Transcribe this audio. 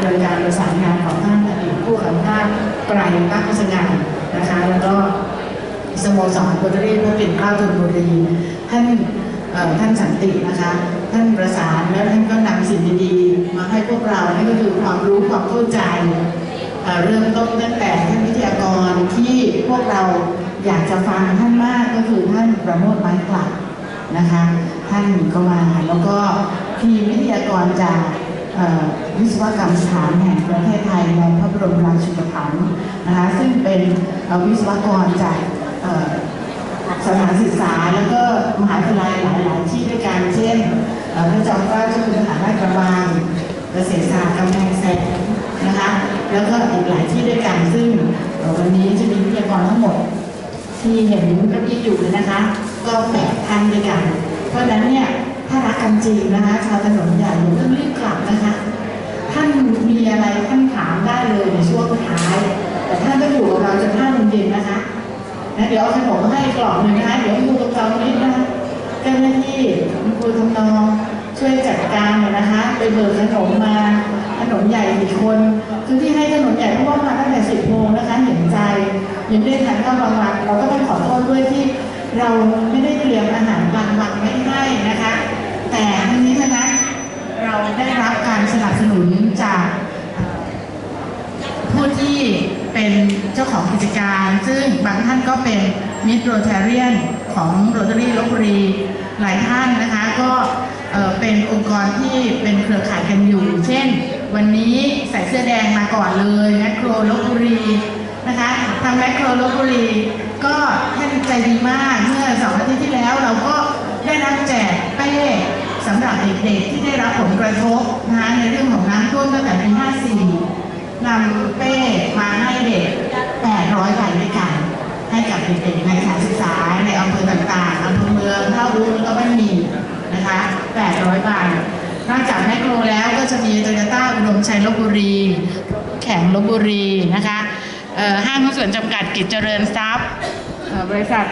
โดยการประสานงานของท่านอดีตผู้อำนาจไกรตั้งสง่านะคะแล้วก็สโมสรโรตรี่พระปิ่นเกล้าธนบุรีท่านท่านสันตินะคะ ท่านประสานแล้วท่านก็นำสิ่งดีๆ มาให้พวกเรานั่นก็คือความรู้ความเข้าใจเริ่มต้นตั้งแต่ท่านวิทยากรที่พวกเราอยากจะฟังท่านมากก็คือท่านประโมทไม้กลัดนะคะ ท่านก็มาแล้วก็ทีมวิทยากรจาก วิศวกรรมสถานแห่งประเทศไทยในพระบรมราชูปถัมภ์นะคะซึ่งเป็นวิศวกรจากสถานศึกษาแล้วก็มหาวิทยาลัยหลาย ๆ ที่ด้วยกันเช่นพระจอมเกล้าเจ้าคุณทหารราชกระบังเกษตรศาสตร์กำแพงแสนนะคะแล้วก็อีกหลายที่ด้วยกันซึ่งวันนี้จะมีวิทยากรทั้งหมด ที่เห็นก้าอี้อยู่เลยนะคะ ก็แปดท่านด้วยกัน เพราะฉะนั้นเนี่ยถ้ารักกันจริงนะคะชาวถนน เลยในช่วงท้าย แต่ท่านก็อยู่กับเราจนห้าโมงเย็นนะคะนะเดี๋ยวเอาขนมให้กล่องหนึ่งนะคะเดี๋ยวครูกำลังนิดนะคะเจ้าหน้าที่คุณครูทำนองช่วยจัดการหน่อยนะคะไปเบิกขนมมาขนมใหญ่กี่คนคือที่ให้ขนมใหญ่เพราะว่ามาตั้งแต่สิบโมงนะคะเห็นใจยังได้ทานข้าวกลางวันเราก็ต้องขอโทษด้วยที่เราไม่ได้เตรียมอาหารกลางวันไว้ให้นะคะ แต่ทั้งนี้ทั้งนั้นเราได้รับการสนับสนุนจาก ผู้ที่ เจ้าของกิจการ ซึ่งบางท่านก็เป็นมิตรโรทาเรียนของโรตารี่ลบบุรีหลายท่านนะคะก็เอ่อเป็นองค์กรที่เป็นเครือข่ายกันอยู่ เช่น วันนี้ใส่เสื้อแดงมาก่อนเลยแมคโครลบบุรีนะคะทางแมคโครลบบุรีก็ท่านใจดีมากเมื่อสองอาทิตย์ที่แล้วเราก็ได้รับแจกเป้สำหรับเด็กๆ ที่ได้รับผลกระทบนะคะในเรื่องของน้ำท่วมตั้งแต่ปี54 นำเป้มาให้เด็ก 800ใบด้วยกัน ให้กับเด็กๆในสถานศึกษาในอำเภอต่างๆอำเภอเมืองท่ารู้แล้วก็ไม่มีนะคะ 800ใบนอกจากแมคโครแล้วก็จะมีโตโยต้าอุดมชัยลบบุรี แข่งลบบุรีนะคะห้างหุ้นส่วนจำกัดกิจเจริญทรัพย์บริษัท